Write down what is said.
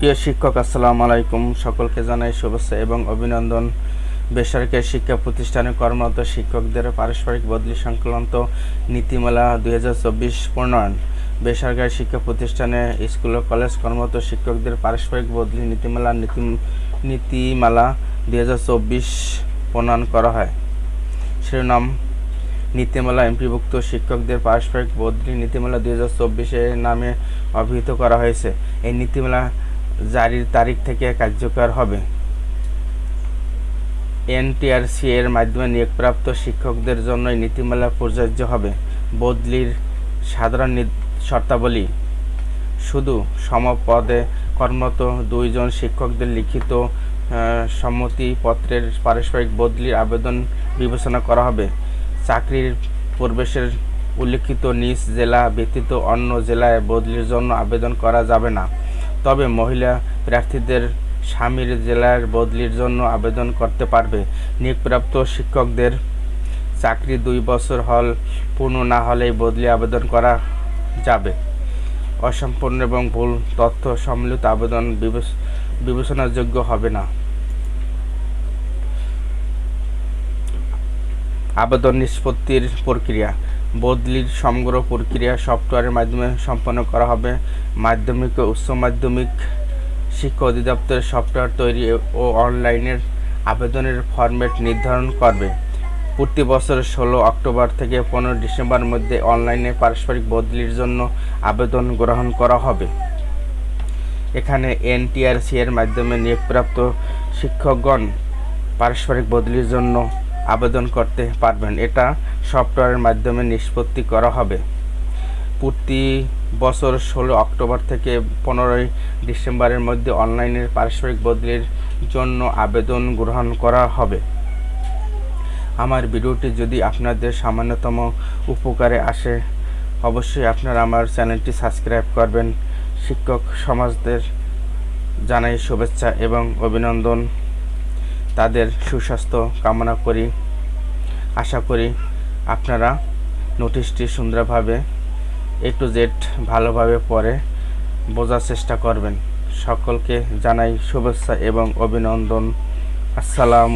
প্রিয় শিক্ষক, আসসালামু আলাইকুম। সকলকে জানাই শুভেচ্ছা এবং অভিনন্দন। বেসরকারি শিক্ষা প্রতিষ্ঠানে কর্মরত শিক্ষকদের পারস্পরিক বদলি সংক্রান্ত নীতিমালা দুই হাজার চব্বিশ প্রণয়ন। বেসরকারি শিক্ষা প্রতিষ্ঠানে স্কুল ও কলেজ কর্মরত শিক্ষকদের পারস্পরিক বদলি নীতিমালা নীতি নীতিমালা দুই হাজার চব্বিশ প্রণয়ন করা হয়। শিরোনাম, নীতিমালা এমপিভুক্ত শিক্ষকদের পারস্পরিক বদলি নীতিমালা দুই হাজার চব্বিশের নামে অভিহিত করা হয়েছে। এই নীতিমালা জারির তারিখ থেকে কার্যকর হবে। এনটিআরসি এর মাধ্যমে নিয়োগপ্রাপ্ত শিক্ষকদের জন্য নীতিমালা প্রযোজ্য হবে। বদলির সাধারণ শর্তাবলী। শুধু সমপদে কর্মরত দুইজন শিক্ষকদের লিখিত সম্মতিপত্রের পারস্পরিক বদলির আবেদন বিবেচনা করা হবে। চাকরির প্রবেশের উল্লিখিত নিজ জেলা ব্যতীত অন্য জেলায় বদলির জন্য আবেদন করা যাবে না। তবে মহিলা প্রার্থীদের স্বামীর জেলার বদলির জন্য আবেদন করতে পারবে। নিয়োগপ্রাপ্ত শিক্ষকদের চাকরি দুই বছর হল পূর্ণ না হলেই বদলি আবেদন করা যাবে। অসম্পূর্ণ এবং ভুল তথ্য সম্মিলিত আবেদন বিবেচনাযোগ্য হবে না। আবেদন নিষ্পত্তির প্রক্রিয়া বদলির সমগ্র প্রক্রিয়া সফটওয়্যারের মাধ্যমে সম্পন্ন করা হবে। মাধ্যমিক ও উচ্চ মাধ্যমিক শিক্ষা অধিদপ্তরের সফটওয়্যার তৈরি ও অনলাইনের আবেদনের ফরম্যাট নির্ধারণ করবে। প্রতি বছর ষোলো অক্টোবর থেকে পনেরো ডিসেম্বর মধ্যে অনলাইনে পারস্পরিক বদলির জন্য আবেদন গ্রহণ করা হবে। এখানে এনটিআরসি এর মাধ্যমে নিয়োগপ্রাপ্ত শিক্ষকগণ পারস্পরিক বদলির জন্য আবেদন করতে পারবেন। এটা সফটওয়্যারের মাধ্যমে নিষ্পত্তি করা হবে। প্রতি বছর ষোলো অক্টোবর থেকে পনেরোই ডিসেম্বরের মধ্যে অনলাইনের পারস্পরিক বদলির জন্য আবেদন গ্রহণ করা হবে। আমার ভিডিওটি যদি আপনাদের সামান্যতম উপকারে আসে, অবশ্যই আপনারা আমার চ্যানেলটি সাবস্ক্রাইব করবেন। শিক্ষক সমাজদের জানাই শুভেচ্ছা এবং অভিনন্দন। তাদের সুস্বাস্থ্য কামনা করি। আশা করি আপনারা নোটিশটি সুন্দরভাবে এ টু জেড ভালোভাবে পড়ে, বোঝার চেষ্টা করবেন। সকলকে জানাই শুভেচ্ছা এবং অভিনন্দন। আসসালাম